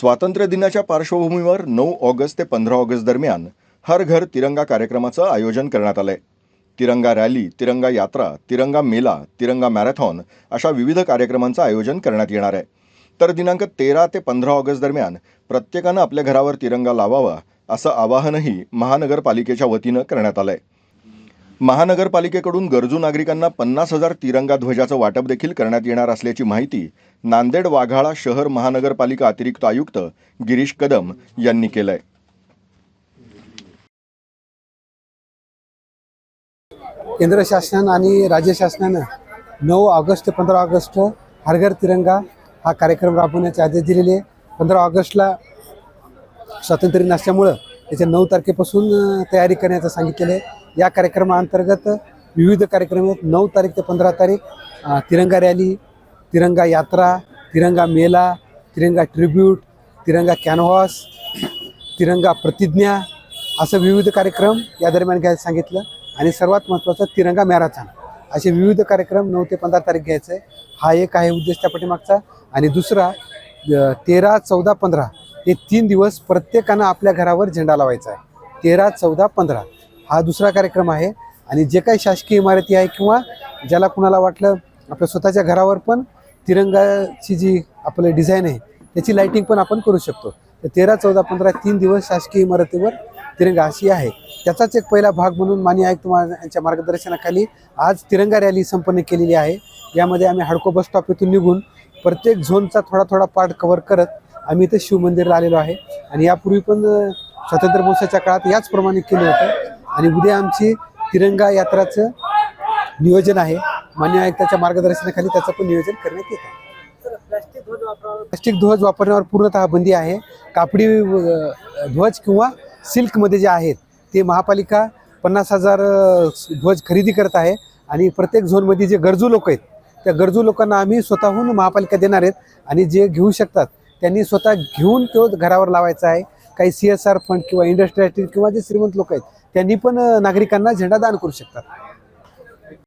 स्वातंत्र्य दिनाच्या पार्श्वभूमीवर नऊ ऑगस्ट ते पंधरा ऑगस्ट दरम्यान हर घर तिरंगा कार्यक्रमाचं आयोजन करण्यात आलंय. तिरंगा रॅली तिरंगा यात्रा तिरंगा मेला तिरंगा मॅरेथॉन अशा विविध कार्यक्रमांचं आयोजन करण्यात येणार आहे. तर दिनांक तेरा ते पंधरा ऑगस्ट दरम्यान प्रत्येकानं आपल्या घरावर तिरंगा लावावा असं आवाहनही महानगरपालिकेच्या वतीनं करण्यात आलं आहे महानगरपालिकेकडून गरजू नागरिकांना पन्नास हजार तिरंगा ध्वजाचं वाटप देखील करण्यात येणार असल्याची माहिती नांदेड वाघाळा शहर महानगरपालिका अतिरिक्त आयुक्त गिरीश कदम यांनी केलंय केंद्र शासन आणि राज्य शासनानं नऊ ऑगस्ट ते पंधरा ऑगस्ट हर घर तिरंगा हा कार्यक्रम राबवण्याचे आदेश दिलेले आहे. पंधरा ऑगस्टला स्वातंत्र्य दिन असल्यामुळं त्याच्या नऊ तारखेपासून तयारी करण्याचं सांगितलेलं आहे या कार्यक्रमाअंतर्गत विविध कार्यक्रम आहेत. नऊ तारीख ते पंधरा तारीख तिरंगा रॅली तिरंगा यात्रा तिरंगा मेला तिरंगा ट्रिब्यूट तिरंगा कॅनव्हास तिरंगा प्रतिज्ञा असं विविध कार्यक्रम या दरम्यान घ्यायला सांगितलं. आणि सर्वात महत्त्वाचं तिरंगा मॅरेथॉन. असे विविध कार्यक्रम नऊ ते पंधरा तारीख घ्यायचं. आहे हा एक आहे उद्देश त्या पाठीमागचा. आणि दुसरा तेरा चौदा पंधरा हे तीन दिवस प्रत्येकानं आपल्या घरावर झेंडा लावायचा आहे. तेरा चौदा पंधरा. हा दुसरा कार्यक्रम आहे. आणि जे काही शासकीय इमारती आहे किंवा ज्याला कुणाला वाटलं आपल्या स्वतःच्या घरावर पण तिरंगाची जी आपलं डिझाईन आहे त्याची लाईटिंग पण आपण करू शकतो. तर तेरा चौदा पंधरा तीन दिवस शासकीय इमारतीवर तिरंगा अशी आहे. त्याचाच एक पहिला भाग म्हणून मान्य आयुक्त मा- यांच्या मार्गदर्शनाखाली आज तिरंगा रॅली संपन्न केलेली आहे. यामध्ये आम्ही हडको बस स्टॉप येथून निघून प्रत्येक झोनचा थोडा थोडा पार्ट कव्हर करत आम्ही इथे शिवमंदिरला आलेलो आहे. आणि यापूर्वी पण स्वातंत्र्य महोत्सवाच्या काळात याचप्रमाणे केलं होतं. आणि उद्या आमची तिरंगा यात्राचं नियोजन आहे. मान्य आयुक्ताच्या मार्गदर्शनाखाली त्याचं पण नियोजन करण्यात येत आहे. प्लास्टिक ध्वज वापरण्यावर पूर्णतः बंदी आहे. कापडी ध्वज किंवा सिल्कमध्ये जे आहेत ते महापालिका पन्नास हजार ध्वज खरेदी करत आहे. आणि प्रत्येक झोनमध्ये जे गरजू लोक आहेत त्या गरजू लोकांना आम्ही स्वतःहून महापालिका देणार आहेत. आणि जे घेऊ शकतात त्यांनी स्वतः घेऊन तो घरावर लावायचा आहे. काही सी एस आर फंड किंवा इंडस्ट्रियल किंवा जे श्रीमंत लोक आहेत त्यांनी पण नागरिकांना झेंडा दान करू शकतात.